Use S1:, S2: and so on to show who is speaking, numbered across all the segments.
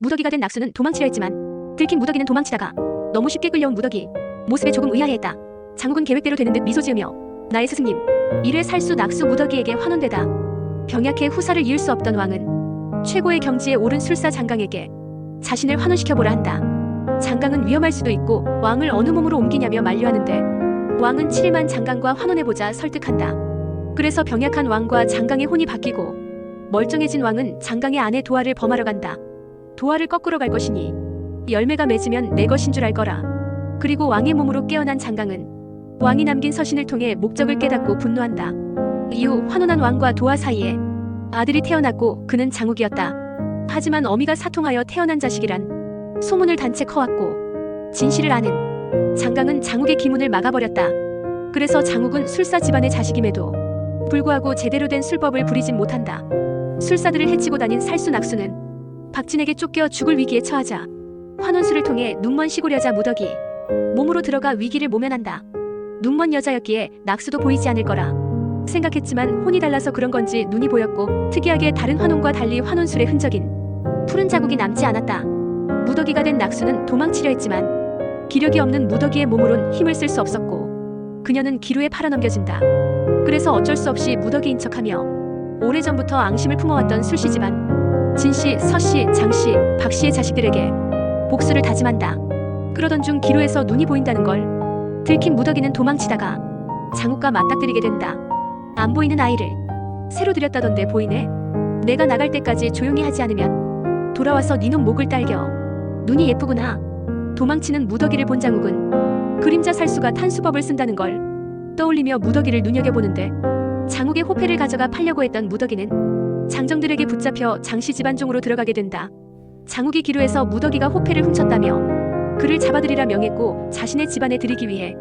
S1: 무더기가 된 낙수는 도망치려 했지만 들킨 무더기는 도망치다가 너무 쉽게 끌려온 무더기 모습에 조금 의아해했다. 장욱은 계획대로 되는 듯 미소 지으며 나의 스승님 이래 살수 낙수 무더기에게 환원되다. 병약해 후사를 이을 수 없던 왕은 최고의 경지에 오른 술사 장강에게 자신을 환원시켜보라 한다. 장강은 위험할 수도 있고 왕을 어느 몸으로 옮기냐며 만류하는데 왕은 7일만 장강과 환원해보자 설득한다. 그래서 병약한 왕과 장강의 혼이 바뀌고 멀쩡해진 왕은 장강의 아내 도화를 범하러 간다. 도화를 거꾸로 갈 것이니 열매가 맺으면 내 것인 줄 알 거라. 그리고 왕의 몸으로 깨어난 장강은 왕이 남긴 서신을 통해 목적을 깨닫고 분노한다. 이후 환원한 왕과 도화 사이에 아들이 태어났고 그는 장욱이었다. 하지만 어미가 사통하여 태어난 자식이란 소문을 단체 커왔고 진실을 아는 장강은 장욱의 기문을 막아버렸다. 그래서 장욱은 술사 집안의 자식임에도 불구하고 제대로 된 술법을 부리진 못한다. 술사들을 해치고 다닌 살수 낙수는 박진에게 쫓겨 죽을 위기에 처하자 환원수를 통해 눈먼 시골 여자 무덕이 몸으로 들어가 위기를 모면한다. 눈먼 여자였기에 낙수도 보이지 않을 거라 생각했지만 혼이 달라서 그런 건지 눈이 보였고 특이하게 다른 환원과 달리 환원술의 흔적인 푸른 자국이 남지 않았다. 무더기가 된 낙수는 도망치려 했지만 기력이 없는 무더기의 몸으론 힘을 쓸 수 없었고 그녀는 기루에 팔아넘겨진다. 그래서 어쩔 수 없이 무더기인 척하며 오래전부터 앙심을 품어왔던 술씨 집안 진씨, 서씨, 장씨, 박씨의 자식들에게 복수를 다짐한다. 그러던 중 기루에서 눈이 보인다는 걸 들킨 무더기는 도망치다가 장욱과 맞닥뜨리게 된다. 안 보이는 아이를 새로 들였다던데 보이네. 내가 나갈 때까지 조용히 하지 않으면 돌아와서 니놈 목을 딸겨. 눈이 예쁘구나. 도망치는 무더기를 본 장욱은 그림자 살수가 탄수법을 쓴다는 걸 떠올리며 무더기를 눈여겨보는데 장욱의 호패를 가져가 팔려고 했던 무더기는 장정들에게 붙잡혀 장씨 집안종으로 들어가게 된다. 장욱이 기루에서 무더기가 호패를 훔쳤다며 그를 잡아들이라 명했고 자신의 집안에 들이기 위해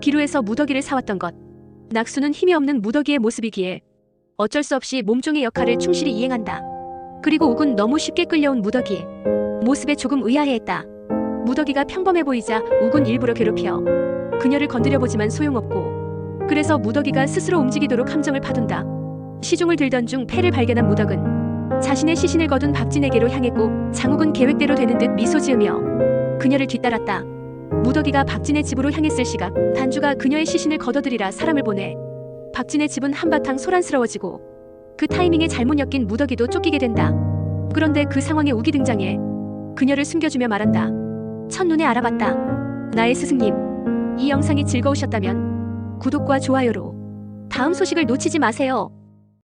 S1: 기루에서 무더기를 사왔던 것. 낙수는 힘이 없는 무더기의 모습이기에 어쩔 수 없이 몸종의 역할을 충실히 이행한다. 그리고 욱은 너무 쉽게 끌려온 무더기. 모습에 조금 의아해했다. 무더기가 평범해 보이자 욱은 일부러 괴롭혀 그녀를 건드려 보지만 소용없고 그래서 무더기가 스스로 움직이도록 함정을 파둔다. 시종을 들던 중 패를 발견한 무덕은 자신의 시신을 거둔 박진에게로 향했고 장욱은 계획대로 되는 듯 미소 지으며 그녀를 뒤따랐다. 무더기가 박진의 집으로 향했을 시각 단주가 그녀의 시신을 걷어들이라 사람을 보내 박진의 집은 한바탕 소란스러워지고 그 타이밍에 잘못 엮인 무더기도 쫓기게 된다. 그런데 그 상황에 우기 등장해 그녀를 숨겨주며 말한다. 첫눈에 알아봤다. 나의 스승님. 이 영상이 즐거우셨다면 구독과 좋아요로 다음 소식을 놓치지 마세요.